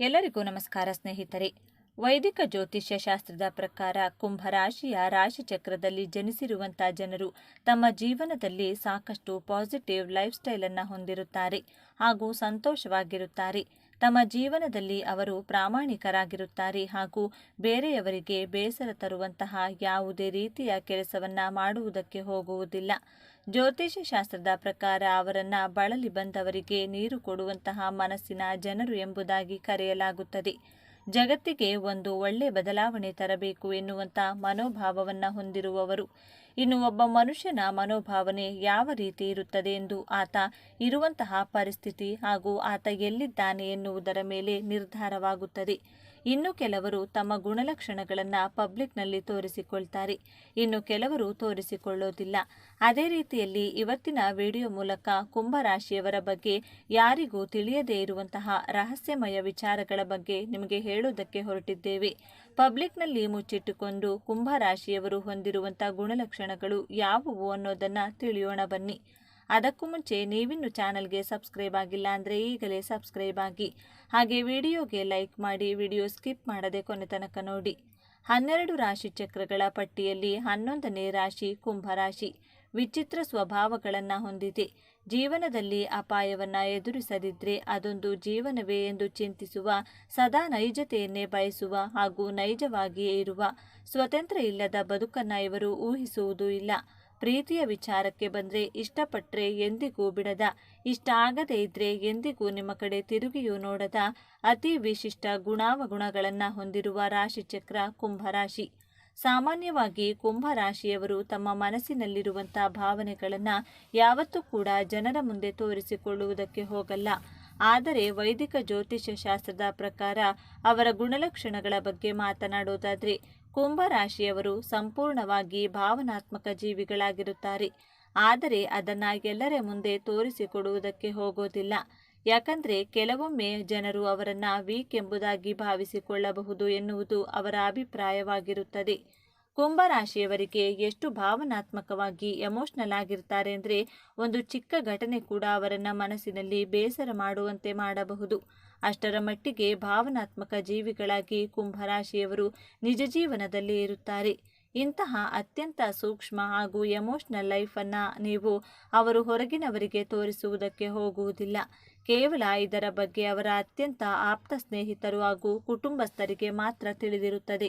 ಎಲ್ಲರಿಗೂ ನಮಸ್ಕಾರ ಸ್ನೇಹಿತರೆ. ವೈದಿಕ ಜ್ಯೋತಿಷ್ಯ ಶಾಸ್ತ್ರದ ಪ್ರಕಾರ ಕುಂಭರಾಶಿಯ ರಾಶಿಚಕ್ರದಲ್ಲಿ ಜನಿಸಿರುವಂಥ ಜನರು ತಮ್ಮ ಜೀವನದಲ್ಲಿ ಸಾಕಷ್ಟು ಪಾಸಿಟಿವ್ ಲೈಫ್ ಸ್ಟೈಲನ್ನು ಹೊಂದಿರುತ್ತಾರೆ ಹಾಗೂ ಸಂತೋಷವಾಗಿರುತ್ತಾರೆ. ತಮ್ಮ ಜೀವನದಲ್ಲಿ ಅವರು ಪ್ರಾಮಾಣಿಕರಾಗಿರುತ್ತಾರೆ ಹಾಗೂ ಬೇರೆಯವರಿಗೆ ಬೇಸರ ತರುವಂತಹ ಯಾವುದೇ ರೀತಿಯ ಕೆಲಸವನ್ನು ಮಾಡುವುದಕ್ಕೆ ಹೋಗುವುದಿಲ್ಲ. ಜ್ಯೋತಿಷ್ಯ ಶಾಸ್ತ್ರದ ಪ್ರಕಾರ ಅವರನ್ನ ಬಳಲಿ ಬಂದವರಿಗೆ ನೀರು ಕೊಡುವಂತಹ ಮನಸ್ಸಿನ ಜನರು ಎಂಬುದಾಗಿ ಕರೆಯಲಾಗುತ್ತದೆ. ಜಗತ್ತಿಗೆ ಒಂದು ಒಳ್ಳೆ ಬದಲಾವಣೆ ತರಬೇಕು ಎನ್ನುವಂಥ ಮನೋಭಾವವನ್ನು ಹೊಂದಿರುವವರು. ಇನ್ನು ಒಬ್ಬ ಮನುಷ್ಯನ ಮನೋಭಾವನೆ ಯಾವ ರೀತಿ ಇರುತ್ತದೆ ಎಂದು ಆತ ಇರುವಂತಹ ಪರಿಸ್ಥಿತಿ ಹಾಗೂ ಆತ ಎಲ್ಲಿದ್ದಾನೆ ಎನ್ನುವುದರ ಮೇಲೆ ನಿರ್ಧಾರವಾಗುತ್ತದೆ. ಇನ್ನು ಕೆಲವರು ತಮ್ಮ ಗುಣಲಕ್ಷಣಗಳನ್ನು ಪಬ್ಲಿಕ್ನಲ್ಲಿ ತೋರಿಸಿಕೊಳ್ತಾರೆ. ಇನ್ನು ಕೆಲವರು ತೋರಿಸಿಕೊಳ್ಳೋದಿಲ್ಲ. ಅದೇ ರೀತಿಯಲ್ಲಿ ಇವತ್ತಿನ ವಿಡಿಯೋ ಮೂಲಕ ಕುಂಭರಾಶಿಯವರ ಬಗ್ಗೆ ಯಾರಿಗೂ ತಿಳಿಯದೇ ಇರುವಂತಹ ರಹಸ್ಯಮಯ ವಿಚಾರಗಳ ಬಗ್ಗೆ ನಿಮಗೆ ಹೇಳುವುದಕ್ಕೆ ಹೊರಟಿದ್ದೇವೆ. ಪಬ್ಲಿಕ್ನಲ್ಲಿ ಮುಚ್ಚಿಟ್ಟುಕೊಂಡು ಕುಂಭರಾಶಿಯವರು ಹೊಂದಿರುವಂತಹ ಗುಣಲಕ್ಷಣಗಳು ಯಾವುವು ಅನ್ನೋದನ್ನು ತಿಳಿಯೋಣ ಬನ್ನಿ. ಅದಕ್ಕೂ ಮುಂಚೆ ನೀವಿನ್ನು ಚಾನಲ್ಗೆ ಸಬ್ಸ್ಕ್ರೈಬ್ ಆಗಿಲ್ಲ ಅಂದರೆ ಈಗಲೇ ಸಬ್ಸ್ಕ್ರೈಬ್ ಆಗಿ. ಹಾಗೆ ವಿಡಿಯೋಗೆ ಲೈಕ್ ಮಾಡಿ, ವಿಡಿಯೋ ಸ್ಕಿಪ್ ಮಾಡದೆ ಕೊನೆ ತನಕ ನೋಡಿ. ಹನ್ನೆರಡು ರಾಶಿ ಚಕ್ರಗಳ ಪಟ್ಟಿಯಲ್ಲಿ ಹನ್ನೊಂದನೇ ರಾಶಿ ಕುಂಭರಾಶಿ ವಿಚಿತ್ರ ಸ್ವಭಾವಗಳನ್ನು ಹೊಂದಿದೆ. ಜೀವನದಲ್ಲಿ ಅಪಾಯವನ್ನು ಎದುರಿಸದಿದ್ದರೆ ಅದೊಂದು ಜೀವನವೇ ಎಂದು ಚಿಂತಿಸುವ, ಸದಾ ನೈಜತೆಯನ್ನೇ ಬಯಸುವ ಹಾಗೂ ನೈಜವಾಗಿಯೇ ಇರುವ, ಸ್ವತಂತ್ರ ಇಲ್ಲದ ಬದುಕನ್ನು ಇವರು ಊಹಿಸುವುದೂ ಇಲ್ಲ. ಪ್ರೀತಿಯ ವಿಚಾರಕ್ಕೆ ಬಂದರೆ ಇಷ್ಟಪಟ್ಟರೆ ಎಂದಿಗೂ ಬಿಡದ. ಇಷ್ಟ ಆಗದೇ ಇದ್ರೆ ಎಂದಿಗೂ ನಿಮ್ಮ ಕಡೆ ತಿರುಗಿಯೂ ನೋಡದ. ಅತಿ ವಿಶಿಷ್ಟ ಗುಣಾವಗುಣಗಳನ್ನು ಹೊಂದಿರುವ ರಾಶಿಚಕ್ರ ಕುಂಭರಾಶಿ. ಸಾಮಾನ್ಯವಾಗಿ ಕುಂಭರಾಶಿಯವರು ತಮ್ಮ ಮನಸ್ಸಿನಲ್ಲಿರುವಂಥ ಭಾವನೆಗಳನ್ನು ಯಾವತ್ತೂ ಕೂಡ ಜನರ ಮುಂದೆ ತೋರಿಸಿಕೊಳ್ಳುವುದಕ್ಕೆ ಹೋಗಲ್ಲ. ಆದರೆ ವೈದಿಕ ಜ್ಯೋತಿಷ್ಯ ಶಾಸ್ತ್ರದ ಪ್ರಕಾರ ಅವರ ಗುಣಲಕ್ಷಣಗಳ ಬಗ್ಗೆ ಮಾತನಾಡೋದಾದರೆ ಕುಂಭರಾಶಿಯವರು ಸಂಪೂರ್ಣವಾಗಿ ಭಾವನಾತ್ಮಕ ಜೀವಿಗಳಾಗಿರುತ್ತಾರೆ. ಆದರೆ ಅದನ್ನು ಎಲ್ಲರ ಮುಂದೆ ತೋರಿಸಿಕೊಡುವುದಕ್ಕೆ ಹೋಗೋದಿಲ್ಲ. ಯಾಕಂದರೆ ಕೆಲವೊಮ್ಮೆ ಜನರು ಅವರನ್ನು ವೀಕ್ ಎಂಬುದಾಗಿ ಭಾವಿಸಿಕೊಳ್ಳಬಹುದು ಎನ್ನುವುದು ಅವರ ಅಭಿಪ್ರಾಯವಾಗಿರುತ್ತದೆ. ಕುಂಭರಾಶಿಯವರಿಗೆ ಎಷ್ಟು ಭಾವನಾತ್ಮಕವಾಗಿ ಎಮೋಷ್ನಲ್ ಆಗಿರ್ತಾರೆ ಅಂದರೆ ಒಂದು ಚಿಕ್ಕ ಘಟನೆ ಕೂಡ ಅವರನ್ನು ಮನಸ್ಸಿನಲ್ಲಿ ಬೇಸರ ಮಾಡುವಂತೆ ಮಾಡಬಹುದು. ಅಷ್ಟರ ಮಟ್ಟಿಗೆ ಭಾವನಾತ್ಮಕ ಜೀವಿಗಳಾಗಿ ಕುಂಭರಾಶಿಯವರು ನಿಜ ಜೀವನದಲ್ಲಿ ಇರುತ್ತಾರೆ. ಇಂತಹ ಅತ್ಯಂತ ಸೂಕ್ಷ್ಮ ಹಾಗೂ ಎಮೋಷ್ನಲ್ ಲೈಫನ್ನು ನೀವು ಅವರು ಹೊರಗಿನವರಿಗೆ ತೋರಿಸುವುದಕ್ಕೆ ಹೋಗುವುದಿಲ್ಲ. ಕೇವಲ ಇದರ ಬಗ್ಗೆ ಅವರ ಅತ್ಯಂತ ಆಪ್ತ ಸ್ನೇಹಿತರು ಹಾಗೂ ಕುಟುಂಬಸ್ಥರಿಗೆ ಮಾತ್ರ ತಿಳಿದಿರುತ್ತದೆ.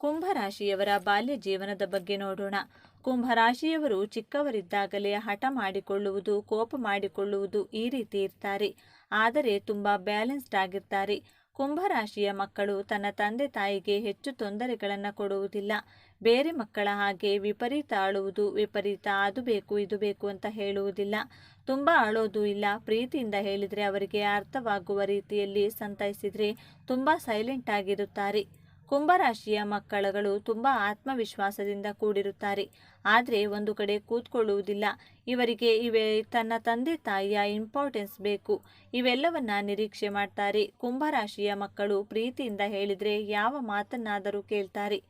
ಕುಂಭರಾಶಿಯವರ ಬಾಲ್ಯ ಜೀವನದ ಬಗ್ಗೆ ನೋಡೋಣ. ಕುಂಭರಾಶಿಯವರು ಚಿಕ್ಕವರಿದ್ದಾಗಲೇ ಹಠ ಮಾಡಿಕೊಳ್ಳುವುದು, ಕೋಪ ಮಾಡಿಕೊಳ್ಳುವುದು ಈ ರೀತಿ ಇರ್ತಾರೆ. ಆದರೆ ತುಂಬ ಬ್ಯಾಲೆನ್ಸ್ಡ್ ಆಗಿರ್ತಾರೆ. ಕುಂಭರಾಶಿಯ ಮಕ್ಕಳು ತನ್ನ ತಂದೆ ತಾಯಿಗೆ ಹೆಚ್ಚು ತೊಂದರೆಗಳನ್ನು ಕೊಡುವುದಿಲ್ಲ. ಬೇರೆ ಮಕ್ಕಳ ಹಾಗೆ ವಿಪರೀತ ಆಳುವುದು, ವಿಪರೀತ ಅದು ಬೇಕು, ಇದು ಬೇಕು ಅಂತ ಹೇಳುವುದಿಲ್ಲ. ತುಂಬ ಆಳೋದು ಇಲ್ಲ. ಪ್ರೀತಿಯಿಂದ ಹೇಳಿದರೆ ಅವರಿಗೆ ಅರ್ಥವಾಗುವ ರೀತಿಯಲ್ಲಿ ಸಂತೈಸಿದರೆ ತುಂಬ ಸೈಲೆಂಟ್ ಆಗಿರುತ್ತಾರೆ. ಕುಂಭರಾಶಿಯ ಮಕ್ಕಳುಗಳು ತುಂಬ ಆತ್ಮವಿಶ್ವಾಸದಿಂದ ಕೂಡಿರುತ್ತಾರೆ. ಆದರೆ ಒಂದು ಕಡೆ ಕೂತ್ಕೊಳ್ಳುವುದಿಲ್ಲ. ಇವರಿಗೆ ಇವೆ ತನ್ನ ತಂದೆ ತಾಯಿಯ ಇಂಪಾರ್ಟೆನ್ಸ್ ಬೇಕು. ಇವೆಲ್ಲವನ್ನ ನಿರೀಕ್ಷೆ ಮಾಡ್ತಾರೆ. ಕುಂಭರಾಶಿಯ ಮಕ್ಕಳು ಪ್ರೀತಿಯಿಂದ ಹೇಳಿದರೆ ಯಾವ ಮಾತನ್ನಾದರೂ ಕೇಳ್ತಾರೆ.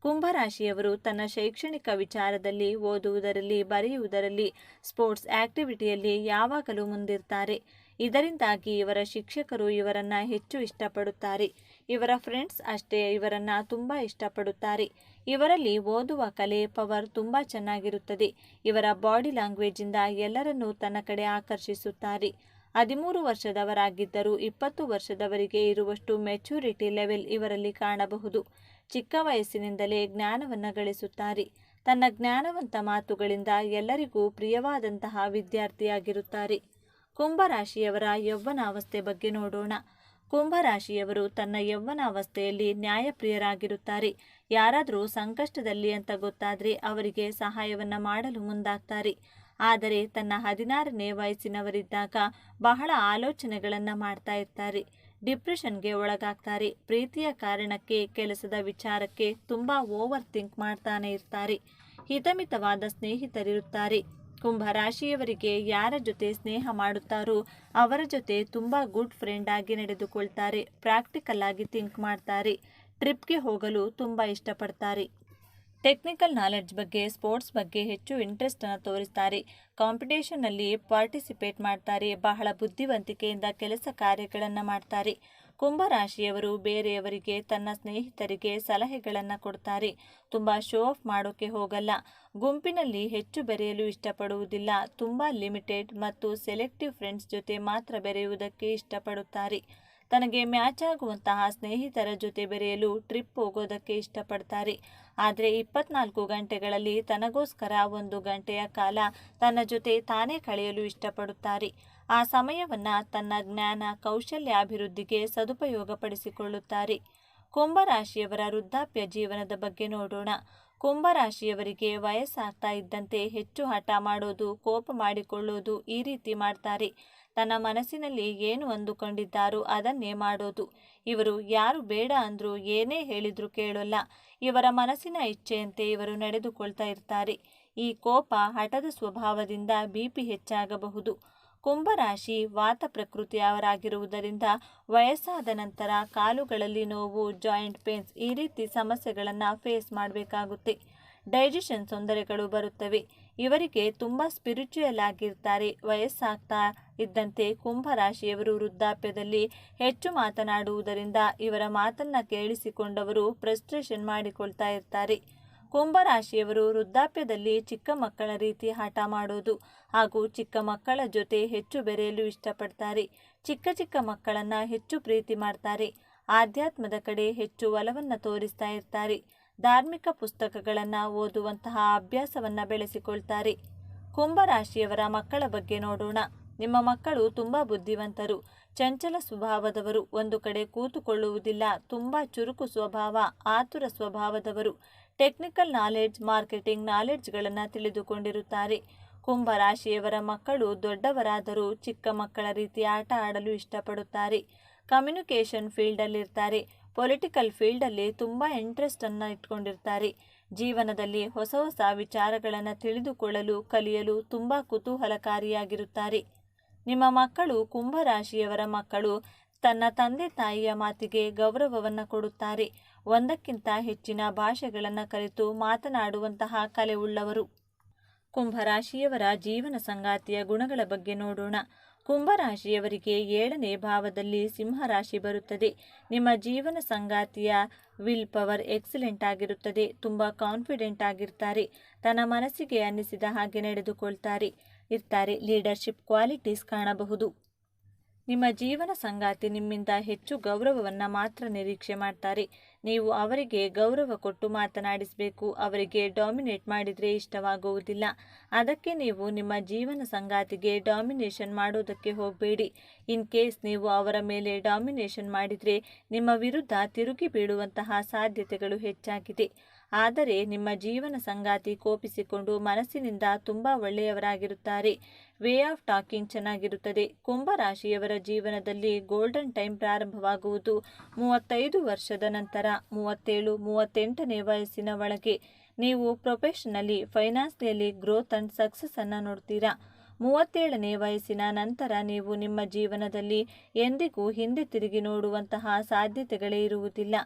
ಕುಂಭರಾಶಿಯವರು ತನ್ನ ಶೈಕ್ಷಣಿಕ ವಿಚಾರದಲ್ಲಿ, ಓದುವುದರಲ್ಲಿ, ಬರೆಯುವುದರಲ್ಲಿ ಸ್ಪೋರ್ಟ್ಸ್ ಆಕ್ಟಿವಿಟಿಯಲ್ಲಿ ಯಾವಾಗಲೂ ಮುಂದಿರ್ತಾರೆ. ಇದರಿಂದಾಗಿ ಇವರ ಶಿಕ್ಷಕರು ಇವರನ್ನು ಹೆಚ್ಚು ಇಷ್ಟಪಡುತ್ತಾರೆ. ಇವರ ಫ್ರೆಂಡ್ಸ್ ಅಷ್ಟೇ ಇವರನ್ನು ತುಂಬ ಇಷ್ಟಪಡುತ್ತಾರೆ. ಇವರಲ್ಲಿ ಓದುವ ಕಲೆ, ಪವರ್ ತುಂಬ ಚೆನ್ನಾಗಿರುತ್ತದೆ. ಇವರ ಬಾಡಿ ಲ್ಯಾಂಗ್ವೇಜಿಂದ ಎಲ್ಲರನ್ನೂ ತನ್ನ ಕಡೆ ಆಕರ್ಷಿಸುತ್ತಾರೆ. ಹದಿಮೂರು ವರ್ಷದವರಾಗಿದ್ದರೂ ಇಪ್ಪತ್ತು ವರ್ಷದವರಿಗೆ ಇರುವಷ್ಟು ಮೆಚುರಿಟಿ ಲೆವೆಲ್ ಇವರಲ್ಲಿ ಕಾಣಬಹುದು. ಚಿಕ್ಕ ವಯಸ್ಸಿನಿಂದಲೇ ಜ್ಞಾನವನ್ನು ಗಳಿಸುತ್ತಾರೆ. ತನ್ನ ಜ್ಞಾನವಂತ ಮಾತುಗಳಿಂದ ಎಲ್ಲರಿಗೂ ಪ್ರಿಯವಾದಂತಹ ವಿದ್ಯಾರ್ಥಿಯಾಗಿರುತ್ತಾರೆ. ಕುಂಭರಾಶಿಯವರ ಯೌವನಾವಸ್ಥೆ ಬಗ್ಗೆ ನೋಡೋಣ. ಕುಂಭರಾಶಿಯವರು ತನ್ನ ಯೌವನಾವಸ್ಥೆಯಲ್ಲಿ ನ್ಯಾಯಪ್ರಿಯರಾಗಿರುತ್ತಾರೆ. ಯಾರಾದರೂ ಸಂಕಷ್ಟದಲ್ಲಿ ಅಂತ ಗೊತ್ತಾದರೆ ಅವರಿಗೆ ಸಹಾಯವನ್ನು ಮಾಡಲು ಮುಂದಾಗ್ತಾರೆ. ಆದರೆ ತನ್ನ ಹದಿನಾರನೇ ವಯಸ್ಸಿನವರಿದ್ದಾಗ ಬಹಳ ಆಲೋಚನೆಗಳನ್ನು ಮಾಡ್ತಾ ಇರ್ತಾರೆ. ಡಿಪ್ರೆಷನ್ಗೆ ಒಳಗಾಗ್ತಾರೆ. ಪ್ರೀತಿಯ ಕಾರಣಕ್ಕೆ ಕೆಲಸದ ವಿಚಾರಕ್ಕೆ ತುಂಬ ಓವರ್ ಥಿಂಕ್ ಮಾಡ್ತಾನೆ ಇರ್ತಾರೆ. ಹಿತಮಿತವಾದ ಸ್ನೇಹಿತರಿರುತ್ತಾರೆ. ಕುಂಭರಾಶಿಯವರಿಗೆ ಯಾರ ಜೊತೆ ಸ್ನೇಹ ಮಾಡುತ್ತಾರೋ ಅವರ ಜೊತೆ ತುಂಬ ಗುಡ್ ಫ್ರೆಂಡ್ ಆಗಿ ನಡೆದುಕೊಳ್ತಾರೆ. ಪ್ರಾಕ್ಟಿಕಲ್ ಆಗಿ ಥಿಂಕ್ ಮಾಡ್ತಾರೆ. ಟ್ರಿಪ್ಗೆ ಹೋಗಲು ತುಂಬ ಇಷ್ಟಪಡ್ತಾರೆ. ಟೆಕ್ನಿಕಲ್ ನಾಲೆಡ್ಜ್ ಬಗ್ಗೆ ಸ್ಪೋರ್ಟ್ಸ್ ಬಗ್ಗೆ ಹೆಚ್ಚು ಇಂಟ್ರೆಸ್ಟನ್ನು ತೋರಿಸ್ತಾರೆ. ಕಾಂಪಿಟೇಷನ್ನಲ್ಲಿ ಪಾರ್ಟಿಸಿಪೇಟ್ ಮಾಡ್ತಾರೆ. ಬಹಳ ಬುದ್ಧಿವಂತಿಕೆಯಿಂದ ಕೆಲಸ ಕಾರ್ಯಗಳನ್ನು ಮಾಡ್ತಾರೆ. ಕುಂಭರಾಶಿಯವರು ಬೇರೆಯವರಿಗೆ ತನ್ನ ಸ್ನೇಹಿತರಿಗೆ ಸಲಹೆಗಳನ್ನು ಕೊಡ್ತಾರೆ. ತುಂಬ ಶೋ ಆಫ್ ಮಾಡೋಕೆ ಹೋಗಲ್ಲ. ಗುಂಪಿನಲ್ಲಿ ಹೆಚ್ಚು ಬೆರೆಯಲು ಇಷ್ಟಪಡುವುದಿಲ್ಲ. ತುಂಬ ಲಿಮಿಟೆಡ್ ಮತ್ತು ಸೆಲೆಕ್ಟಿವ್ ಫ್ರೆಂಡ್ಸ್ ಜೊತೆ ಮಾತ್ರ ಬೆರೆಯುವುದಕ್ಕೆ ಇಷ್ಟಪಡುತ್ತಾರೆ. ತನಗೆ ಮ್ಯಾಚ್ ಆಗುವಂತಹ ಸ್ನೇಹಿತರ ಜೊತೆ ಬೆರೆಯಲು ಟ್ರಿಪ್ ಹೋಗೋದಕ್ಕೆ ಇಷ್ಟಪಡ್ತಾರೆ. ಆದರೆ ಇಪ್ಪತ್ನಾಲ್ಕು ಗಂಟೆಗಳಲ್ಲಿ ತನಗೋಸ್ಕರ ಒಂದು ಗಂಟೆಯ ಕಾಲ ತನ್ನ ಜೊತೆ ತಾನೇ ಕಳೆಯಲು ಇಷ್ಟಪಡುತ್ತಾರೆ. ಆ ಸಮಯವನ್ನು ತನ್ನ ಜ್ಞಾನ ಕೌಶಲ್ಯಾಭಿವೃದ್ಧಿಗೆ ಸದುಪಯೋಗಪಡಿಸಿಕೊಳ್ಳುತ್ತಾರೆ. ಕುಂಭರಾಶಿಯವರ ವೃದ್ಧಾಪ್ಯ ಜೀವನದ ಬಗ್ಗೆ ನೋಡೋಣ. ಕುಂಭರಾಶಿಯವರಿಗೆ ವಯಸ್ಸಾಗ್ತಾ ಇದ್ದಂತೆ ಹೆಚ್ಚು ಹಠ ಮಾಡೋದು, ಕೋಪ ಮಾಡಿಕೊಳ್ಳೋದು ಈ ರೀತಿ ಮಾಡ್ತಾರೆ. ತನ್ನ ಮನಸ್ಸಿನಲ್ಲಿ ಏನು ಅಂದುಕೊಂಡಿದ್ದಾರೋ ಅದನ್ನೇ ಮಾಡೋದು. ಇವರು ಯಾರು ಬೇಡ ಅಂದರೂ ಏನೇ ಹೇಳಿದ್ರು ಕೇಳೋಲ್ಲ. ಇವರ ಮನಸ್ಸಿನ ಇಚ್ಛೆಯಂತೆ ಇವರು ನಡೆದುಕೊಳ್ತಾ ಇರ್ತಾರೆ. ಈ ಕೋಪ ಹಠದ ಸ್ವಭಾವದಿಂದ ಬಿಪಿ ಹೆಚ್ಚಾಗಬಹುದು. ಕುಂಭರಾಶಿ ವಾತ ಪ್ರಕೃತಿಯವರಾಗಿರುವುದರಿಂದ ವಯಸ್ಸಾದ ನಂತರ ಕಾಲುಗಳಲ್ಲಿ ನೋವು ಜಾಯಿಂಟ್ ಪೇನ್ಸ್ ಈ ರೀತಿ ಸಮಸ್ಯೆಗಳನ್ನು ಫೇಸ್ ಮಾಡಬೇಕಾಗುತ್ತೆ. ಡೈಜೆಷನ್ ತೊಂದರೆಗಳು ಬರುತ್ತವೆ. ಇವರಿಗೆ ತುಂಬ ಸ್ಪಿರಿಚುಯಲ್ ಆಗಿರ್ತಾರೆ. ವಯಸ್ಸಾಗ್ತಾ ಇದ್ದಂತೆ ಕುಂಭರಾಶಿಯವರು ವೃದ್ಧಾಪ್ಯದಲ್ಲಿ ಹೆಚ್ಚು ಮಾತನಾಡುವುದರಿಂದ ಇವರ ಮಾತನ್ನು ಕೇಳಿಸಿಕೊಂಡವರು ಫ್ರಸ್ಟ್ರೇಷನ್ ಮಾಡಿಕೊಳ್ತಾ ಇರ್ತಾರೆ. ಕುಂಭರಾಶಿಯವರು ವೃದ್ಧಾಪ್ಯದಲ್ಲಿ ಚಿಕ್ಕ ಮಕ್ಕಳ ರೀತಿ ಹಠ ಮಾಡೋದು ಹಾಗೂ ಚಿಕ್ಕ ಮಕ್ಕಳ ಜೊತೆ ಹೆಚ್ಚು ಬೆರೆಯಲು ಇಷ್ಟಪಡ್ತಾರೆ. ಚಿಕ್ಕ ಚಿಕ್ಕ ಮಕ್ಕಳನ್ನ ಹೆಚ್ಚು ಪ್ರೀತಿ ಮಾಡ್ತಾರೆ. ಆಧ್ಯಾತ್ಮದ ಕಡೆ ಹೆಚ್ಚು ಒಲವನ್ನು ತೋರಿಸ್ತಾ ಇರ್ತಾರೆ. ಧಾರ್ಮಿಕ ಪುಸ್ತಕಗಳನ್ನು ಓದುವಂತಹ ಅಭ್ಯಾಸವನ್ನು ಬೆಳೆಸಿಕೊಳ್ತಾರೆ. ಕುಂಭರಾಶಿಯವರ ಮಕ್ಕಳ ಬಗ್ಗೆ ನೋಡೋಣ. ನಿಮ್ಮ ಮಕ್ಕಳು ತುಂಬ ಬುದ್ಧಿವಂತರು. ಚಂಚಲ ಸ್ವಭಾವದವರು. ಒಂದು ಕಡೆ ಕೂತುಕೊಳ್ಳುವುದಿಲ್ಲ. ತುಂಬ ಚುರುಕು ಸ್ವಭಾವ, ಆತುರ ಸ್ವಭಾವದವರು. ಟೆಕ್ನಿಕಲ್ ನಾಲೆಡ್ಜ್, ಮಾರ್ಕೆಟಿಂಗ್ ನಾಲೆಡ್ಜ್ಗಳನ್ನು ತಿಳಿದುಕೊಂಡಿರುತ್ತಾರೆ. ಕುಂಭರಾಶಿಯವರ ಮಕ್ಕಳು ದೊಡ್ಡವರಾದರೂ ಚಿಕ್ಕ ಮಕ್ಕಳ ರೀತಿ ಆಟ ಆಡಲು ಇಷ್ಟಪಡುತ್ತಾರೆ. ಕಮ್ಯುನಿಕೇಷನ್ ಫೀಲ್ಡಲ್ಲಿರ್ತಾರೆ. ಪೊಲಿಟಿಕಲ್ ಫೀಲ್ಡಲ್ಲಿ ತುಂಬ ಇಂಟ್ರೆಸ್ಟನ್ನು ಇಟ್ಕೊಂಡಿರ್ತಾರೆ. ಜೀವನದಲ್ಲಿ ಹೊಸ ಹೊಸ ವಿಚಾರಗಳನ್ನು ತಿಳಿದುಕೊಳ್ಳಲು, ಕಲಿಯಲು ತುಂಬ ಕುತೂಹಲಕಾರಿಯಾಗಿರುತ್ತಾರೆ. ನಿಮ್ಮ ಮಕ್ಕಳು ಕುಂಭರಾಶಿಯವರ ಮಕ್ಕಳು ತನ್ನ ತಂದೆ ತಾಯಿಯ ಮಾತಿಗೆ ಗೌರವವನ್ನು ಕೊಡುತ್ತಾರೆ. ಒಂದಕ್ಕಿಂತ ಹೆಚ್ಚಿನ ಭಾಷೆಗಳನ್ನು ಕಲಿತು ಮಾತನಾಡುವಂತಹ ಕಲೆ ಉಳ್ಳವರು. ಕುಂಭರಾಶಿಯವರ ಜೀವನ ಸಂಗಾತಿಯ ಗುಣಗಳ ಬಗ್ಗೆ ನೋಡೋಣ. ಕುಂಭರಾಶಿಯವರಿಗೆ ಏಳನೇ ಭಾವದಲ್ಲಿ ಸಿಂಹರಾಶಿ ಬರುತ್ತದೆ. ನಿಮ್ಮ ಜೀವನ ಸಂಗಾತಿಯ ವಿಲ್ ಪವರ್ ಎಕ್ಸಲೆಂಟ್ ಆಗಿರುತ್ತದೆ. ತುಂಬ ಕಾನ್ಫಿಡೆಂಟ್ ಆಗಿರ್ತಾರೆ. ತನ್ನ ಮನಸ್ಸಿಗೆ ಅನ್ನಿಸಿದ ಹಾಗೆ ನಡೆದುಕೊಳ್ತಾರೆ. ಇರ್ತಾರೆ. ಲೀಡರ್ಶಿಪ್ ಕ್ವಾಲಿಟೀಸ್ ಕಾಣಬಹುದು. ನಿಮ್ಮ ಜೀವನ ಸಂಗಾತಿ ನಿಮ್ಮಿಂದ ಹೆಚ್ಚು ಗೌರವವನ್ನು ಮಾತ್ರ ನಿರೀಕ್ಷೆ ಮಾಡ್ತಾರೆ. ನೀವು ಅವರಿಗೆ ಗೌರವ ಕೊಟ್ಟು ಮಾತನಾಡಿಸಬೇಕು. ಅವರಿಗೆ ಡಾಮಿನೇಟ್ ಮಾಡಿದರೆ ಇಷ್ಟವಾಗುವುದಿಲ್ಲ. ಅದಕ್ಕೆ ನೀವು ನಿಮ್ಮ ಜೀವನ ಸಂಗಾತಿಗೆ ಡಾಮಿನೇಷನ್ ಮಾಡೋದಕ್ಕೆ ಹೋಗಬೇಡಿ. ಇನ್ ಕೇಸ್ ನೀವು ಅವರ ಮೇಲೆ ಡಾಮಿನೇಷನ್ ಮಾಡಿದರೆ ನಿಮ್ಮ ವಿರುದ್ಧ ತಿರುಗಿ ಬೀಳುವಂತಹ ಸಾಧ್ಯತೆಗಳು ಹೆಚ್ಚಾಗಿದೆ. ಆದರೆ ನಿಮ್ಮ ಜೀವನ ಸಂಗಾತಿ ಕೋಪಿಸಿಕೊಂಡು ಮನಸ್ಸಿನಿಂದ ತುಂಬ ಒಳ್ಳೆಯವರಾಗಿರುತ್ತಾರೆ. ವೇ ಆಫ್ ಟಾಕಿಂಗ್ ಚೆನ್ನಾಗಿರುತ್ತದೆ. ಕುಂಭರಾಶಿಯವರ ಜೀವನದಲ್ಲಿ ಗೋಲ್ಡನ್ ಟೈಮ್ ಪ್ರಾರಂಭವಾಗುವುದು. ಮೂವತ್ತೈದು ವರ್ಷದ ನಂತರ ಮೂವತ್ತೇಳು, ಮೂವತ್ತೆಂಟನೇ ವಯಸ್ಸಿನ ಒಳಗೆ ನೀವು ಪ್ರೊಫೆಷನಲಿ ಫೈನಾನ್ಸ್ನಲ್ಲಿ ಗ್ರೋತ್ ಅಂಡ್ ಸಕ್ಸಸ್ ಅನ್ನು ನೋಡ್ತೀರಾ? ಮೂವತ್ತೇಳನೇ ವಯಸ್ಸಿನ ನಂತರ ನೀವು ನಿಮ್ಮ ಜೀವನದಲ್ಲಿ ಎಂದಿಗೂ ಹಿಂದೆ ತಿರುಗಿ ನೋಡುವಂತಹ ಸಾಧ್ಯತೆಗಳೇ ಇರುವುದಿಲ್ಲ.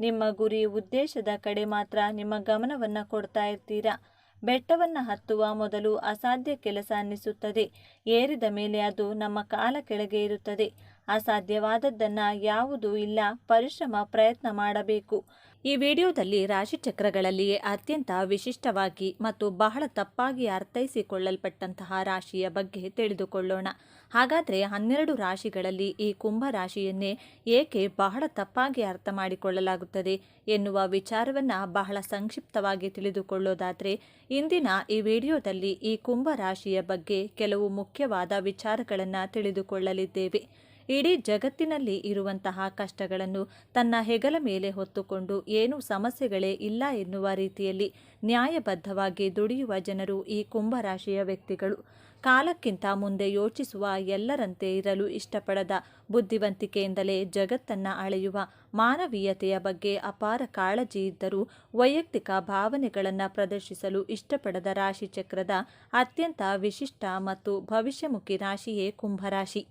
ನಿಮ್ಮ ಗುರಿ, ಉದ್ದೇಶದ ಕಡೆ ಮಾತ್ರ ನಿಮ್ಮ ಗಮನವನ್ನು ಕೊಡ್ತಾ ಇರ್ತೀರಾ? ಬೆಟ್ಟವನ್ನು ಹತ್ತುವ ಮೊದಲು ಅಸಾಧ್ಯ ಕೆಲಸ ಅನ್ನಿಸುತ್ತದೆ. ಏರಿದ ಮೇಲೆ ಅದು ನಮ್ಮ ಕಾಲ ಕೆಳಗೆ ಇರುತ್ತದೆ. ಅಸಾಧ್ಯವಾದದ್ದನ್ನು ಯಾವುದೂ ಇಲ್ಲ. ಪರಿಶ್ರಮ, ಪ್ರಯತ್ನ ಮಾಡಬೇಕು. ಈ ವಿಡಿಯೋದಲ್ಲಿ ರಾಶಿಚಕ್ರಗಳಲ್ಲಿಯೇ ಅತ್ಯಂತ ವಿಶಿಷ್ಟವಾಗಿ ಮತ್ತು ಬಹಳ ತಪ್ಪಾಗಿ ಅರ್ಥೈಸಿಕೊಳ್ಳಲ್ಪಟ್ಟಂತಹ ರಾಶಿಯ ಬಗ್ಗೆ ತಿಳಿದುಕೊಳ್ಳೋಣ. ಹಾಗಾದರೆ ಹನ್ನೆರಡು ರಾಶಿಗಳಲ್ಲಿ ಈ ಕುಂಭ ರಾಶಿಯನ್ನೇ ಏಕೆ ಬಹಳ ತಪ್ಪಾಗಿ ಅರ್ಥ ಮಾಡಿಕೊಳ್ಳಲಾಗುತ್ತದೆ ಎನ್ನುವ ವಿಚಾರವನ್ನು ಬಹಳ ಸಂಕ್ಷಿಪ್ತವಾಗಿ ತಿಳಿದುಕೊಳ್ಳೋದಾದರೆ, ಇಂದಿನ ಈ ವಿಡಿಯೋದಲ್ಲಿ ಈ ಕುಂಭ ರಾಶಿಯ ಬಗ್ಗೆ ಕೆಲವು ಮುಖ್ಯವಾದ ವಿಚಾರಗಳನ್ನು ತಿಳಿದುಕೊಳ್ಳಲಿದ್ದೇವೆ. ಇಡೀ ಜಗತ್ತಿನಲ್ಲಿ ಇರುವಂತಹ ಕಷ್ಟಗಳನ್ನು ತನ್ನ ಹೆಗಲ ಮೇಲೆ ಹೊತ್ತುಕೊಂಡು ಏನೂ ಸಮಸ್ಯೆಗಳೇ ಇಲ್ಲ ಎನ್ನುವ ರೀತಿಯಲ್ಲಿ ನ್ಯಾಯಬದ್ಧವಾಗಿ ದುಡಿಯುವ ಜನರು ಈ ಕುಂಭರಾಶಿಯ ವ್ಯಕ್ತಿಗಳು. ಕಾಲಕ್ಕಿಂತ ಮುಂದೆ ಯೋಚಿಸುವ ಎಲ್ಲರಂತೆ ಇರಲು ಇಷ್ಟಪಡದ ಬುದ್ಧಿವಂತಿಕೆಯಿಂದಲೇ ಜಗತ್ತನ್ನು ಅಳೆಯುವ ಮಾನವೀಯತೆಯ ಬಗ್ಗೆ ಅಪಾರ ಕಾಳಜಿ ಇದ್ದರೂ ವೈಯಕ್ತಿಕ ಭಾವನೆಗಳನ್ನು ಪ್ರದರ್ಶಿಸಲು ಇಷ್ಟಪಡದ ರಾಶಿಚಕ್ರದ ಅತ್ಯಂತ ವಿಶಿಷ್ಟ ಮತ್ತು ಭವಿಷ್ಯಮುಖಿ ರಾಶಿಯೇ ಕುಂಭರಾಶಿ.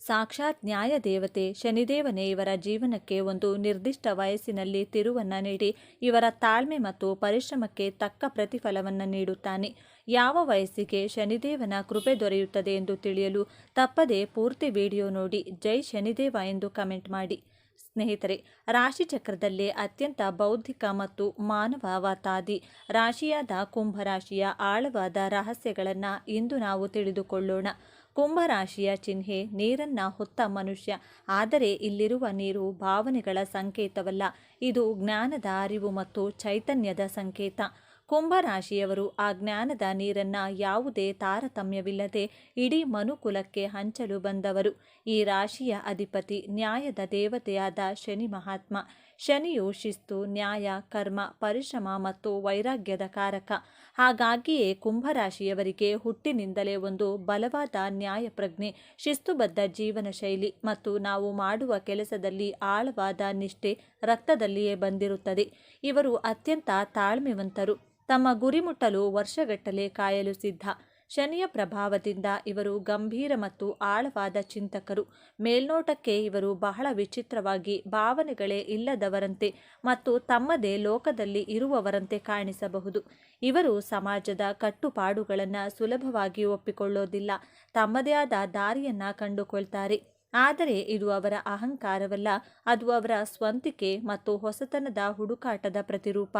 ಸಾಕ್ಷಾತ್ ನ್ಯಾಯ ದೇವತೆ ಶನಿದೇವನೇ ಇವರ ಜೀವನಕ್ಕೆ ಒಂದು ನಿರ್ದಿಷ್ಟ ವಯಸ್ಸಿನಲ್ಲಿ ತಿರುವನ್ನು ನೀಡಿ ಇವರ ತಾಳ್ಮೆ ಮತ್ತು ಪರಿಶ್ರಮಕ್ಕೆ ತಕ್ಕ ಪ್ರತಿಫಲವನ್ನು ನೀಡುತ್ತಾನೆ. ಯಾವ ವಯಸ್ಸಿಗೆ ಶನಿದೇವನ ಕೃಪೆ ದೊರೆಯುತ್ತದೆ ಎಂದು ತಿಳಿಯಲು ತಪ್ಪದೆ ಪೂರ್ತಿ ವಿಡಿಯೋ ನೋಡಿ ಜೈ ಶನಿದೇವ ಎಂದು ಕಮೆಂಟ್ ಮಾಡಿ. ಸ್ನೇಹಿತರೆ ರಾಶಿಚಕ್ರದಲ್ಲೇ ಅತ್ಯಂತ ಬೌದ್ಧಿಕ ಮತ್ತು ಮಾನವವಾತಾದಿ ರಾಶಿಯಾದ ಕುಂಭರಾಶಿಯ ಆಳವಾದ ರಹಸ್ಯಗಳನ್ನು ಇಂದು ನಾವು ತಿಳಿದುಕೊಳ್ಳೋಣ. ಕುಂಭರಾಶಿಯ ಚಿಹ್ನೆ ನೀರನ್ನ ಹೊತ್ತ ಮನುಷ್ಯ, ಆದರೆ ಇಲ್ಲಿರುವ ನೀರು ಭಾವನೆಗಳ ಸಂಕೇತವಲ್ಲ. ಇದು ಜ್ಞಾನದ ಅರಿವು ಮತ್ತು ಚೈತನ್ಯದ ಸಂಕೇತ. ಕುಂಭರಾಶಿಯವರು ಆ ಜ್ಞಾನದ ನೀರನ್ನ ಯಾವುದೇ ತಾರತಮ್ಯವಿಲ್ಲದೆ ಇಡೀ ಮನುಕುಲಕ್ಕೆ ಹಂಚಲು ಬಂದವರು. ಈ ರಾಶಿಯ ಅಧಿಪತಿ ನ್ಯಾಯದ ದೇವತೆಯಾದ ಶನಿ ಮಹಾತ್ಮ. ಶನಿಯು ಶಿಸ್ತು, ನ್ಯಾಯ, ಕರ್ಮ, ಪರಿಶ್ರಮ ಮತ್ತು ವೈರಾಗ್ಯದ ಕಾರಕ. ಹಾಗಾಗಿಯೇ ಕುಂಭರಾಶಿಯವರಿಗೆ ಹುಟ್ಟಿನಿಂದಲೇ ಒಂದು ಬಲವಾದ ನ್ಯಾಯ ಪ್ರಜ್ಞೆ ಶಿಸ್ತುಬದ್ಧ ಜೀವನ ಶೈಲಿ ಮತ್ತು ನಾವು ಮಾಡುವ ಕೆಲಸದಲ್ಲಿ ಆಳವಾದ ನಿಷ್ಠೆ ರಕ್ತದಲ್ಲಿಯೇ ಬಂದಿರುತ್ತದೆ. ಇವರು ಅತ್ಯಂತ ತಾಳ್ಮೆವಂತರು. ತಮ್ಮ ಗುರಿ ಮುಟ್ಟಲು ವರ್ಷಗಟ್ಟಲೆ ಕಾಯಲು ಸಿದ್ಧ. ಶನಿಯ ಪ್ರಭಾವದಿಂದ ಇವರು ಗಂಭೀರ ಮತ್ತು ಆಳವಾದ ಚಿಂತಕರು. ಮೇಲ್ನೋಟಕ್ಕೆ ಇವರು ಬಹಳ ವಿಚಿತ್ರವಾಗಿ ಭಾವನೆಗಳೇ ಇಲ್ಲದವರಂತೆ ಮತ್ತು ತಮ್ಮದೇ ಲೋಕದಲ್ಲಿ ಇರುವವರಂತೆ ಕಾಣಿಸಬಹುದು. ಇವರು ಸಮಾಜದ ಕಟ್ಟುಪಾಡುಗಳನ್ನು ಸುಲಭವಾಗಿ ಒಪ್ಪಿಕೊಳ್ಳೋದಿಲ್ಲ. ತಮ್ಮದೇ ಆದ ದಾರಿಯನ್ನು ಕಂಡುಕೊಳ್ತಾರೆ. ಆದರೆ ಇದು ಅವರ ಅಹಂಕಾರವಲ್ಲ, ಅದು ಅವರ ಸ್ವಂತಿಕೆ ಮತ್ತು ಹೊಸತನದ ಹುಡುಕಾಟದ ಪ್ರತಿರೂಪ.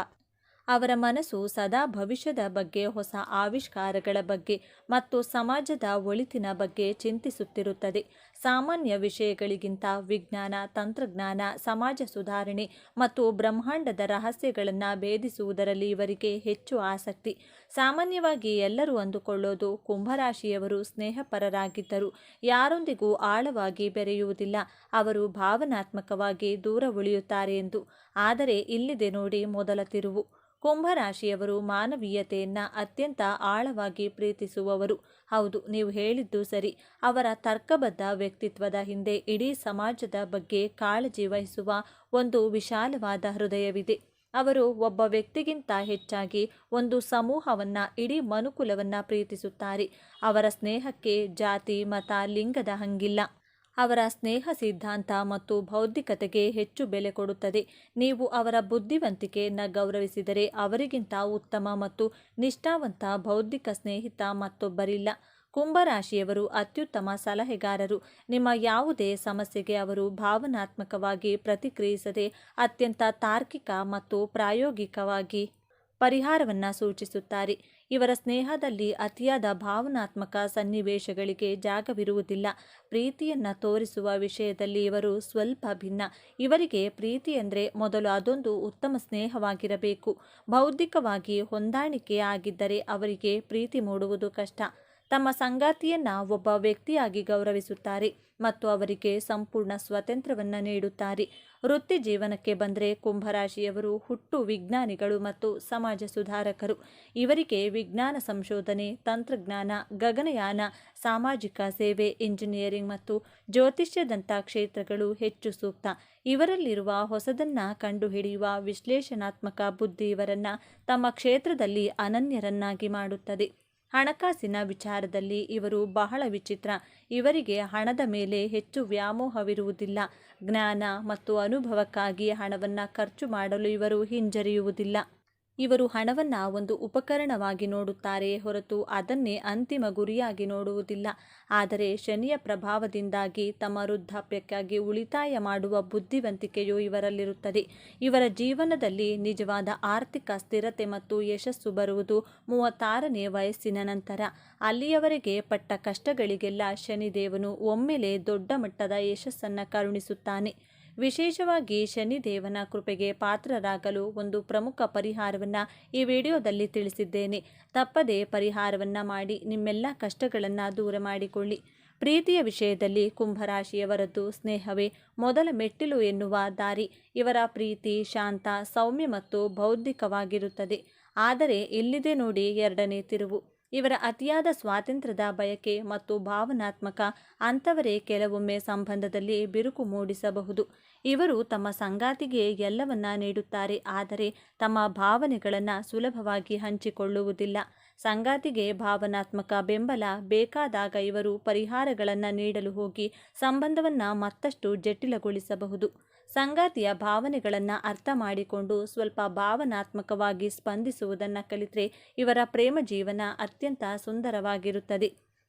ಅವರ ಮನಸ್ಸು ಸದಾ ಭವಿಷ್ಯದ ಬಗ್ಗೆ ಹೊಸ ಆವಿಷ್ಕಾರಗಳ ಬಗ್ಗೆ ಮತ್ತು ಸಮಾಜದ ಒಳಿತಿನ ಬಗ್ಗೆ ಚಿಂತಿಸುತ್ತಿರುತ್ತದೆ. ಸಾಮಾನ್ಯ ವಿಷಯಗಳಿಗಿಂತ ವಿಜ್ಞಾನ, ತಂತ್ರಜ್ಞಾನ, ಸಮಾಜ ಸುಧಾರಣೆ ಮತ್ತು ಬ್ರಹ್ಮಾಂಡದ ರಹಸ್ಯಗಳನ್ನು ಭೇದಿಸುವುದರಲ್ಲಿ ಇವರಿಗೆ ಹೆಚ್ಚು ಆಸಕ್ತಿ. ಸಾಮಾನ್ಯವಾಗಿ ಎಲ್ಲರೂ ಅಂದುಕೊಳ್ಳೋದು ಕುಂಭರಾಶಿಯವರು ಸ್ನೇಹಪರರಾಗಿದ್ದರು ಯಾರೊಂದಿಗೂ ಆಳವಾಗಿ ಬೆರೆಯುವುದಿಲ್ಲ. ಅವರು ಭಾವನಾತ್ಮಕವಾಗಿ ದೂರ ಉಳಿಯುತ್ತಾರೆ ಎಂದು. ಆದರೆ ಇಲ್ಲಿದೆ ನೋಡಿ ಮೊದಲ ತಿರುವು. ಕುಂಭರಾಶಿಯವರು ಮಾನವೀಯತೆಯನ್ನು ಅತ್ಯಂತ ಆಳವಾಗಿ ಪ್ರೀತಿಸುವವರು. ಹೌದು, ನೀವು ಹೇಳಿದ್ದು ಸರಿ. ಅವರ ತರ್ಕಬದ್ಧ ವ್ಯಕ್ತಿತ್ವದ ಹಿಂದೆ ಇಡೀ ಸಮಾಜದ ಬಗ್ಗೆ ಕಾಳಜಿ ವಹಿಸುವ ಒಂದು ವಿಶಾಲವಾದ ಹೃದಯವಿದೆ. ಅವರು ಒಬ್ಬ ವ್ಯಕ್ತಿಗಿಂತ ಹೆಚ್ಚಾಗಿ ಒಂದು ಸಮೂಹವನ್ನ, ಇಡೀ ಮನುಕುಲವನ್ನ ಪ್ರೀತಿಸುತ್ತಾರೆ. ಅವರ ಸ್ನೇಹಕ್ಕೆ ಜಾತಿ, ಮತ, ಲಿಂಗದ ಹಂಗಿಲ್ಲ. ಅವರ ಸ್ನೇಹ ಸಿದ್ಧಾಂತ ಮತ್ತು ಬೌದ್ಧಿಕತೆಗೆ ಹೆಚ್ಚು ಬೆಲೆ ಕೊಡುತ್ತದೆ. ನೀವು ಅವರ ಬುದ್ಧಿವಂತಿಕೆಯನ್ನು ಗೌರವಿಸಿದರೆ ಅವರಿಗಿಂತ ಉತ್ತಮ ಮತ್ತು ನಿಷ್ಠಾವಂತ ಬೌದ್ಧಿಕ ಸ್ನೇಹಿತ ಮತ್ತೊಬ್ಬರಿಲ್ಲ. ಕುಂಭರಾಶಿಯವರು ಅತ್ಯುತ್ತಮ ಸಲಹೆಗಾರರು. ನಿಮ್ಮ ಯಾವುದೇ ಸಮಸ್ಯೆಗೆ ಅವರು ಭಾವನಾತ್ಮಕವಾಗಿ ಪ್ರತಿಕ್ರಿಯಿಸದೆ ಅತ್ಯಂತ ತಾರ್ಕಿಕ ಮತ್ತು ಪ್ರಾಯೋಗಿಕವಾಗಿ ಪರಿಹಾರವನ್ನು ಸೂಚಿಸುತ್ತಾರೆ. ಇವರ ಸ್ನೇಹದಲ್ಲಿ ಅತಿಯಾದ ಭಾವನಾತ್ಮಕ ಸನ್ನಿವೇಶಗಳಿಗೆ ಜಾಗವಿರುವುದಿಲ್ಲ. ಪ್ರೀತಿಯನ್ನು ತೋರಿಸುವ ವಿಷಯದಲ್ಲಿ ಇವರು ಸ್ವಲ್ಪ ಭಿನ್ನ. ಇವರಿಗೆ ಪ್ರೀತಿ ಅಂದರೆ ಮೊದಲು ಅದೊಂದು ಉತ್ತಮ ಸ್ನೇಹವಾಗಿರಬೇಕು. ಬೌದ್ಧಿಕವಾಗಿ ಹೊಂದಾಣಿಕೆ ಆಗಿದ್ದರೆ ಅವರಿಗೆ ಪ್ರೀತಿ ಮೂಡುವುದು ಕಷ್ಟ. ತಮ್ಮ ಸಂಗಾತಿಯನ್ನು ಒಬ್ಬ ವ್ಯಕ್ತಿಯಾಗಿ ಗೌರವಿಸುತ್ತಾರೆ ಮತ್ತು ಅವರಿಗೆ ಸಂಪೂರ್ಣ ಸ್ವಾತಂತ್ರ್ಯವನ್ನು ನೀಡುತ್ತಾರೆ. ವೃತ್ತಿ ಜೀವನಕ್ಕೆ ಬಂದರೆ ಕುಂಭರಾಶಿಯವರು ಹುಟ್ಟು ವಿಜ್ಞಾನಿಗಳು ಮತ್ತು ಸಮಾಜ ಸುಧಾರಕರು. ಇವರಿಗೆ ವಿಜ್ಞಾನ ಸಂಶೋಧನೆ, ತಂತ್ರಜ್ಞಾನ, ಗಗನಯಾನ, ಸಾಮಾಜಿಕ ಸೇವೆ, ಇಂಜಿನಿಯರಿಂಗ್ ಮತ್ತು ಜ್ಯೋತಿಷ್ಯದಂಥ ಕ್ಷೇತ್ರಗಳು ಹೆಚ್ಚು ಸೂಕ್ತ. ಇವರಲ್ಲಿರುವ ಹೊಸದನ್ನು ಕಂಡುಹಿಡಿಯುವ ವಿಶ್ಲೇಷಣಾತ್ಮಕ ಬುದ್ಧಿ ಇವರನ್ನು ತಮ್ಮ ಕ್ಷೇತ್ರದಲ್ಲಿ ಅನನ್ಯರನ್ನಾಗಿ ಮಾಡುತ್ತದೆ. ಹಣಕಾಸಿನ ವಿಚಾರದಲ್ಲಿ ಇವರು ಬಹಳ ವಿಚಿತ್ರ. ಇವರಿಗೆ ಹಣದ ಮೇಲೆ ಹೆಚ್ಚು ವ್ಯಾಮೋಹವಿರುವುದಿಲ್ಲ. ಜ್ಞಾನ ಮತ್ತು ಅನುಭವಕ್ಕಾಗಿ ಹಣವನ್ನು ಖರ್ಚು ಮಾಡಲು ಇವರು ಹಿಂಜರಿಯುವುದಿಲ್ಲ. ಇವರು ಹಣವನ್ನು ಒಂದು ಉಪಕರಣವಾಗಿ ನೋಡುತ್ತಾರೆ ಹೊರತು ಅದನ್ನೇ ಅಂತಿಮ ಗುರಿಯಾಗಿ ನೋಡುವುದಿಲ್ಲ. ಆದರೆ ಶನಿಯ ಪ್ರಭಾವದಿಂದಾಗಿ ತಮ್ಮ ವೃದ್ಧಾಪ್ಯಕ್ಕಾಗಿ ಉಳಿತಾಯ ಮಾಡುವ ಬುದ್ಧಿವಂತಿಕೆಯು ಇವರಲ್ಲಿರುತ್ತದೆ. ಇವರ ಜೀವನದಲ್ಲಿ ನಿಜವಾದ ಆರ್ಥಿಕ ಸ್ಥಿರತೆ ಮತ್ತು ಯಶಸ್ಸು ಬರುವುದು ಮೂವತ್ತಾರನೇ ವಯಸ್ಸಿನ ನಂತರ. ಅಲ್ಲಿಯವರೆಗೆ ಪಟ್ಟ ಕಷ್ಟಗಳಿಗೆಲ್ಲ ಶನಿದೇವನು ಒಮ್ಮೆಲೆ ದೊಡ್ಡ ಮಟ್ಟದ ಯಶಸ್ಸನ್ನು ಕರುಣಿಸುತ್ತಾನೆ. ವಿಶೇಷವಾಗಿ ಶನಿದೇವನ ಕೃಪೆಗೆ ಪಾತ್ರರಾಗಲು ಒಂದು ಪ್ರಮುಖ ಪರಿಹಾರವನ್ನು ಈ ವಿಡಿಯೋದಲ್ಲಿ ತಿಳಿಸಿದ್ದೇನೆ. ತಪ್ಪದೇ ಪರಿಹಾರವನ್ನು ಮಾಡಿ ನಿಮ್ಮೆಲ್ಲ ಕಷ್ಟಗಳನ್ನು ದೂರ ಮಾಡಿಕೊಳ್ಳಿ. ಪ್ರೀತಿಯ ವಿಷಯದಲ್ಲಿ ಕುಂಭರಾಶಿಯವರದ್ದು ಸ್ನೇಹವೇ ಮೊದಲ ಮೆಟ್ಟಿಲು ಎನ್ನುವ ದಾರಿ. ಇವರ ಪ್ರೀತಿ, ಶಾಂತ, ಸೌಮ್ಯ ಮತ್ತು ಬೌದ್ಧಿಕವಾಗಿರುತ್ತದೆ. ಆದರೆ ಇಲ್ಲಿದೆ ನೋಡಿ ಎರಡನೇ ತಿರುವು. ಇವರ ಅತಿಯಾದ ಸ್ವಾತಂತ್ರ್ಯದ ಬಯಕೆ ಮತ್ತು ಭಾವನಾತ್ಮಕ ಅಂಥವರೇ ಕೆಲವೊಮ್ಮೆ ಸಂಬಂಧದಲ್ಲಿ ಬಿರುಕು ಮೂಡಿಸಬಹುದು. ಇವರು ತಮ್ಮ ಸಂಗಾತಿಗೆ ಎಲ್ಲವನ್ನ ನೀಡುತ್ತಾರೆ, ಆದರೆ ತಮ್ಮ ಭಾವನೆಗಳನ್ನು ಸುಲಭವಾಗಿ ಹಂಚಿಕೊಳ್ಳುವುದಿಲ್ಲ. ಸಂಗಾತಿಗೆ ಭಾವನಾತ್ಮಕ ಬೆಂಬಲ ಬೇಕಾದಾಗ ಇವರು ಪರಿಹಾರಗಳನ್ನು ನೀಡಲು ಹೋಗಿ ಸಂಬಂಧವನ್ನು ಮತ್ತಷ್ಟು ಜಟಿಲಗೊಳಿಸಬಹುದು. ಸಂಗಾತಿಯ ಭಾವನೆಗಳನ್ನು ಅರ್ಥ ಮಾಡಿಕೊಂಡು ಸ್ವಲ್ಪ ಭಾವನಾತ್ಮಕವಾಗಿ ಸ್ಪಂದಿಸುವುದನ್ನು ಕಲಿತರೆ ಇವರ ಪ್ರೇಮ ಜೀವನ ಅತ್ಯಂತ ಸುಂದರವಾಗಿರುತ್ತದೆ.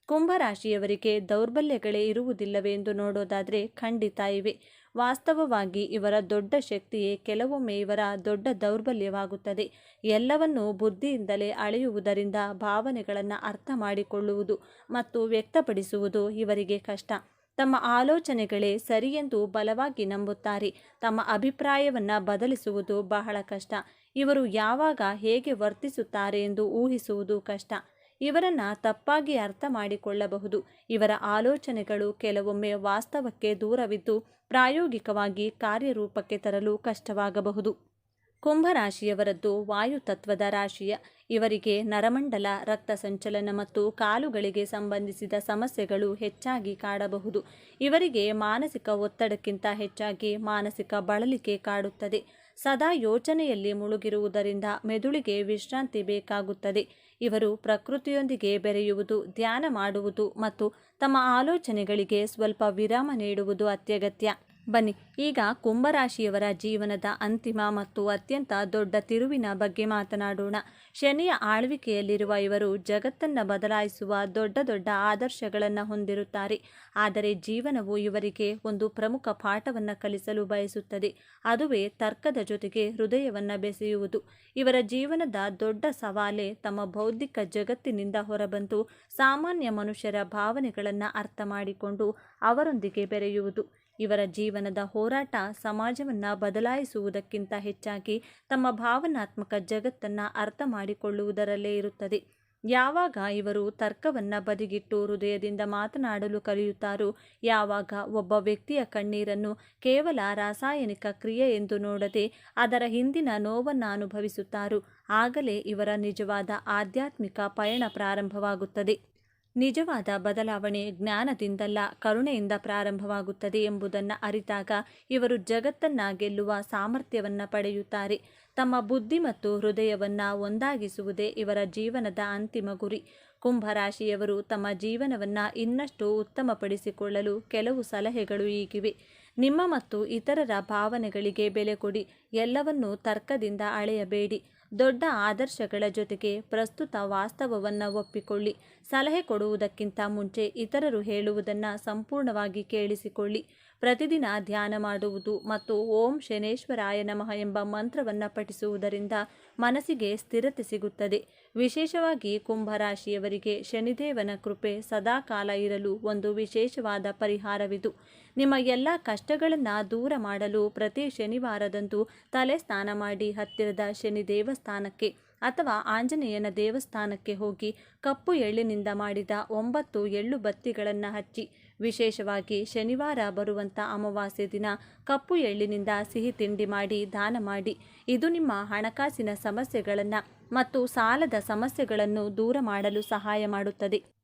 ಕುಂಭರಾಶಿಯವರಿಗೆ ದೌರ್ಬಲ್ಯಗಳೇ ಇರುವುದಿಲ್ಲವೆಂದು ನೋಡೋದಾದರೆ ಖಂಡಿತ ಇವೆ. ವಾಸ್ತವವಾಗಿ ಇವರ ದೊಡ್ಡ ಶಕ್ತಿಯೇ ಕೆಲವೊಮ್ಮೆ ಇವರ ದೊಡ್ಡ ದೌರ್ಬಲ್ಯವಾಗುತ್ತದೆ. ಎಲ್ಲವನ್ನೂ ಬುದ್ಧಿಯಿಂದಲೇ ಅಳೆಯುವುದರಿಂದ ಭಾವನೆಗಳನ್ನು ಅರ್ಥ ಮಾಡಿಕೊಳ್ಳುವುದು ಮತ್ತು ವ್ಯಕ್ತಪಡಿಸುವುದು ಇವರಿಗೆ ಕಷ್ಟ. ತಮ್ಮ ಆಲೋಚನೆಗಳೇ ಸರಿಯೆಂದು ಬಲವಾಗಿ ನಂಬುತ್ತಾರೆ. ತಮ್ಮ ಅಭಿಪ್ರಾಯವನ್ನು ಬದಲಿಸುವುದು ಬಹಳ ಕಷ್ಟ. ಇವರು ಯಾವಾಗ ಹೇಗೆ ವರ್ತಿಸುತ್ತಾರೆ ಎಂದು ಊಹಿಸುವುದು ಕಷ್ಟ. ಇವರನ್ನು ತಪ್ಪಾಗಿ ಅರ್ಥ ಮಾಡಿಕೊಳ್ಳಬಹುದು. ಇವರ ಆಲೋಚನೆಗಳು ಕೆಲವೊಮ್ಮೆ ವಾಸ್ತವಕ್ಕೆ ದೂರವಿದ್ದು ಪ್ರಾಯೋಗಿಕವಾಗಿ ಕಾರ್ಯರೂಪಕ್ಕೆ ತರಲು ಕಷ್ಟವಾಗಬಹುದು. ಕುಂಭರಾಶಿಯವರದ್ದು ವಾಯುತತ್ವದ ರಾಶಿಯ. ಇವರಿಗೆ ನರಮಂಡಲ, ರಕ್ತ ಸಂಚಲನ ಮತ್ತು ಕಾಲುಗಳಿಗೆ ಸಂಬಂಧಿಸಿದ ಸಮಸ್ಯೆಗಳು ಹೆಚ್ಚಾಗಿ ಕಾಡಬಹುದು. ಇವರಿಗೆ ಮಾನಸಿಕ ಒತ್ತಡಕ್ಕಿಂತ ಹೆಚ್ಚಾಗಿ ಮಾನಸಿಕ ಬಳಲಿಕೆ ಕಾಡುತ್ತದೆ. ಸದಾ ಯೋಚನೆಯಲ್ಲಿ ಮುಳುಗಿರುವುದರಿಂದ ಮೆದುಳಿಗೆ ವಿಶ್ರಾಂತಿ ಬೇಕಾಗುತ್ತದೆ. ಇವರು ಪ್ರಕೃತಿಯೊಂದಿಗೆ ಬೆರೆಯುವುದು, ಧ್ಯಾನ ಮಾಡುವುದು ಮತ್ತು ತಮ್ಮ ಆಲೋಚನೆಗಳಿಗೆ ಸ್ವಲ್ಪ ವಿರಾಮ ನೀಡುವುದು ಅತ್ಯಗತ್ಯ. ಬನ್ನಿ. ಈಗ ಕುಂಭರಾಶಿಯವರ ಜೀವನದ ಅಂತಿಮ ಮತ್ತು ಅತ್ಯಂತ ದೊಡ್ಡ ತಿರುವಿನ ಬಗ್ಗೆ ಮಾತನಾಡೋಣ. ಶನಿಯ ಆಳ್ವಿಕೆಯಲ್ಲಿರುವ ಇವರು ಜಗತ್ತನ್ನು ಬದಲಾಯಿಸುವ ದೊಡ್ಡ ದೊಡ್ಡ ಆದರ್ಶಗಳನ್ನು ಹೊಂದಿರುತ್ತಾರೆ. ಆದರೆ ಜೀವನವು ಇವರಿಗೆ ಒಂದು ಪ್ರಮುಖ ಪಾಠವನ್ನು ಕಲಿಸಲು ಬಯಸುತ್ತದೆ. ಅದುವೇ ತರ್ಕದ ಜೊತೆಗೆ ಹೃದಯವನ್ನು ಬೆಸೆಯುವುದು. ಇವರ ಜೀವನದ ದೊಡ್ಡ ಸವಾಲೇ ತಮ್ಮ ಬೌದ್ಧಿಕ ಜಗತ್ತಿನಿಂದ ಹೊರಬಂದು ಸಾಮಾನ್ಯ ಮನುಷ್ಯರ ಭಾವನೆಗಳನ್ನು ಅರ್ಥ ಮಾಡಿಕೊಂಡು ಅವರೊಂದಿಗೆ ಬೆರೆಯುವುದು. ಇವರ ಜೀವನದ ಹೋರಾಟ ಸಮಾಜವನ್ನು ಬದಲಾಯಿಸುವುದಕ್ಕಿಂತ ಹೆಚ್ಚಾಗಿ ತಮ್ಮ ಭಾವನಾತ್ಮಕ ಜಗತ್ತನ್ನು ಅರ್ಥ ಮಾಡಿಕೊಳ್ಳುವುದರಲ್ಲೇ ಇರುತ್ತದೆ. ಯಾವಾಗ ಇವರು ತರ್ಕವನ್ನು ಬದಿಗಿಟ್ಟು ಹೃದಯದಿಂದ ಮಾತನಾಡಲು ಕಲಿಯುತ್ತಾರೋ, ಯಾವಾಗ ಒಬ್ಬ ವ್ಯಕ್ತಿಯ ಕಣ್ಣೀರನ್ನು ಕೇವಲ ರಾಸಾಯನಿಕ ಕ್ರಿಯೆ ಎಂದು ನೋಡದೆ ಅದರ ಹಿಂದಿನ ನೋವನ್ನು ಅನುಭವಿಸುತ್ತಾರೋ, ಆಗಲೇ ಇವರ ನಿಜವಾದ ಆಧ್ಯಾತ್ಮಿಕ ಪಯಣ ಪ್ರಾರಂಭವಾಗುತ್ತದೆ. ನಿಜವಾದ ಬದಲಾವಣೆ ಜ್ಞಾನದಿಂದಲ್ಲ ಕರುಣೆಯಿಂದ ಪ್ರಾರಂಭವಾಗುತ್ತದೆ ಎಂಬುದನ್ನು ಅರಿತಾಗ ಇವರು ಜಗತ್ತನ್ನ ಗೆಲ್ಲುವ ಸಾಮರ್ಥ್ಯವನ್ನು ಪಡೆಯುತ್ತಾರೆ. ತಮ್ಮ ಬುದ್ಧಿ ಮತ್ತು ಹೃದಯವನ್ನು ಒಂದಾಗಿಸುವುದೇ ಇವರ ಜೀವನದ ಅಂತಿಮ ಗುರಿ. ಕುಂಭರಾಶಿಯವರು ತಮ್ಮ ಜೀವನವನ್ನು ಇನ್ನಷ್ಟು ಉತ್ತಮಪಡಿಸಿಕೊಳ್ಳಲು ಕೆಲವು ಸಲಹೆಗಳು ಈಗಿವೆ. ನಿಮ್ಮ ಮತ್ತು ಇತರರ ಭಾವನೆಗಳಿಗೆ ಬೆಲೆ ಕೊಡಿ. ಎಲ್ಲವನ್ನೂ ತರ್ಕದಿಂದ ಅಳೆಯಬೇಡಿ. ದೊಡ್ಡ ಆದರ್ಶಗಳ ಜೊತೆಗೆ ಪ್ರಸ್ತುತ ವಾಸ್ತವವನ್ನು ಒಪ್ಪಿಕೊಳ್ಳಿ. ಸಲಹೆ ಕೊಡುವುದಕ್ಕಿಂತ ಮುಂಚೆ ಇತರರು ಹೇಳುವುದನ್ನು ಸಂಪೂರ್ಣವಾಗಿ ಕೇಳಿಸಿಕೊಳ್ಳಿ. ಪ್ರತಿದಿನ ಧ್ಯಾನ ಮಾಡುವುದು ಮತ್ತು ಓಂ ಶನೇಶ್ವರಾಯ ನಮಃ ಎಂಬ ಮಂತ್ರವನ್ನು ಪಠಿಸುವುದರಿಂದ ಮನಸ್ಸಿಗೆ ಸ್ಥಿರತೆ ಸಿಗುತ್ತದೆ. ವಿಶೇಷವಾಗಿ ಕುಂಭರಾಶಿಯವರಿಗೆ ಶನಿದೇವನ ಕೃಪೆ ಸದಾಕಾಲ ಇರಲು ಒಂದು ವಿಶೇಷವಾದ ಪರಿಹಾರವಿದು. ನಿಮ್ಮ ಎಲ್ಲ ಕಷ್ಟಗಳನ್ನು ದೂರ ಮಾಡಲು ಪ್ರತಿ ಶನಿವಾರದಂದು ತಲೆ ಸ್ನಾನ ಮಾಡಿ ಹತ್ತಿರದ ಶನಿ ದೇವಸ್ಥಾನಕ್ಕೆ ಅಥವಾ ಆಂಜನೇಯನ ದೇವಸ್ಥಾನಕ್ಕೆ ಹೋಗಿ ಕಪ್ಪು ಎಳ್ಳಿನಿಂದ ಮಾಡಿದ ಒಂಬತ್ತು ಎಳ್ಳು ಬತ್ತಿಗಳನ್ನು ಹಚ್ಚಿ, ವಿಶೇಷವಾಗಿ ಶನಿವಾರ ಬರುವಂಥ ಅಮಾವಾಸ್ಯೆ ದಿನ ಕಪ್ಪು ಎಳ್ಳಿನಿಂದ ಸಿಹಿ ತಿಂಡಿ ಮಾಡಿ, ದಾನ ಮಾಡಿ, ಇದು ನಿಮ್ಮ ಹಣಕಾಸಿನ ಸಮಸ್ಯೆಗಳನ್ನು ಮತ್ತು ಸಾಲದ ಸಮಸ್ಯೆಗಳನ್ನು ದೂರ ಮಾಡಲು ಸಹಾಯ ಮಾಡುತ್ತದೆ.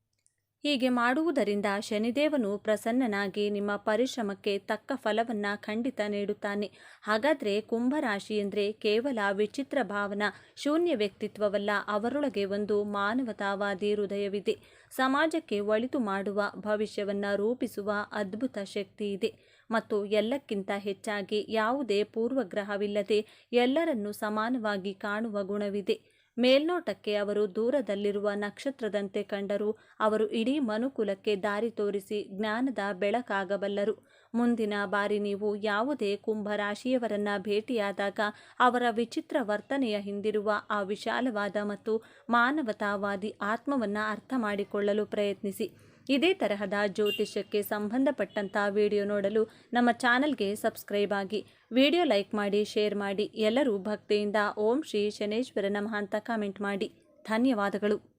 ಹೀಗೆ ಮಾಡುವುದರಿಂದ ಶನಿದೇವನು ಪ್ರಸನ್ನನಾಗಿ ನಿಮ್ಮ ಪರಿಶ್ರಮಕ್ಕೆ ತಕ್ಕ ಫಲವನ್ನು ಖಂಡಿತ ನೀಡುತ್ತಾನೆ. ಹಾಗಾದರೆ ಕುಂಭರಾಶಿ ಎಂದರೆ ಕೇವಲ ವಿಚಿತ್ರ ಭಾವನ, ಶೂನ್ಯ ವ್ಯಕ್ತಿತ್ವವಲ್ಲ, ಅವರೊಳಗೆ ಒಂದು ಮಾನವತಾವಾದಿ ಹೃದಯವಿದೆ. ಸಮಾಜಕ್ಕೆ ಒಳಿತು ಮಾಡುವ, ಭವಿಷ್ಯವನ್ನು ರೂಪಿಸುವ ಅದ್ಭುತ ಶಕ್ತಿ ಇದೆ. ಮತ್ತು ಎಲ್ಲಕ್ಕಿಂತ ಹೆಚ್ಚಾಗಿ ಯಾವುದೇ ಪೂರ್ವಗ್ರಹವಿಲ್ಲದೆ ಎಲ್ಲರನ್ನೂ ಸಮಾನವಾಗಿ ಕಾಣುವ ಗುಣವಿದೆ. ಮೇಲ್ನೋಟಕ್ಕೆ ಅವರು ದೂರದಲ್ಲಿರುವ ನಕ್ಷತ್ರದಂತೆ ಕಂಡರೂ. ಅವರು ಇಡೀ ಮನುಕುಲಕ್ಕೆ ದಾರಿ ತೋರಿಸಿ ಜ್ಞಾನದ ಬೆಳಕಾಗಬಲ್ಲರು. ಮುಂದಿನ ಬಾರಿ ನೀವು ಯಾವುದೇ ಕುಂಭರಾಶಿಯವರನ್ನ ಭೇಟಿಯಾದಾಗ ಅವರ ವಿಚಿತ್ರ ವರ್ತನೆಯ ಹಿಂದಿರುವ ಆ ವಿಶಾಲವಾದ ಮತ್ತು ಮಾನವತಾವಾದಿ ಆತ್ಮವನ್ನು ಅರ್ಥ ಮಾಡಿಕೊಳ್ಳಲು ಪ್ರಯತ್ನಿಸಿ. ಇದೇ ತರಹದ ಜ್ಯೋತಿಷ್ಯಕ್ಕೆ ಸಂಬಂಧಪಟ್ಟಂಥ ವಿಡಿಯೋ ನೋಡಲು ನಮ್ಮ ಚಾನಲ್ಗೆ ಸಬ್ಸ್ಕ್ರೈಬ್ ಆಗಿ. ವಿಡಿಯೋ ಲೈಕ್ ಮಾಡಿ, ಶೇರ್ ಮಾಡಿ. ಎಲ್ಲರೂ ಭಕ್ತಿಯಿಂದ ಓಂ ಶ್ರೀ ಶನೇಶ್ವರ ನಮಃ ಅಂತ ಕಾಮೆಂಟ್ ಮಾಡಿ. ಧನ್ಯವಾದಗಳು.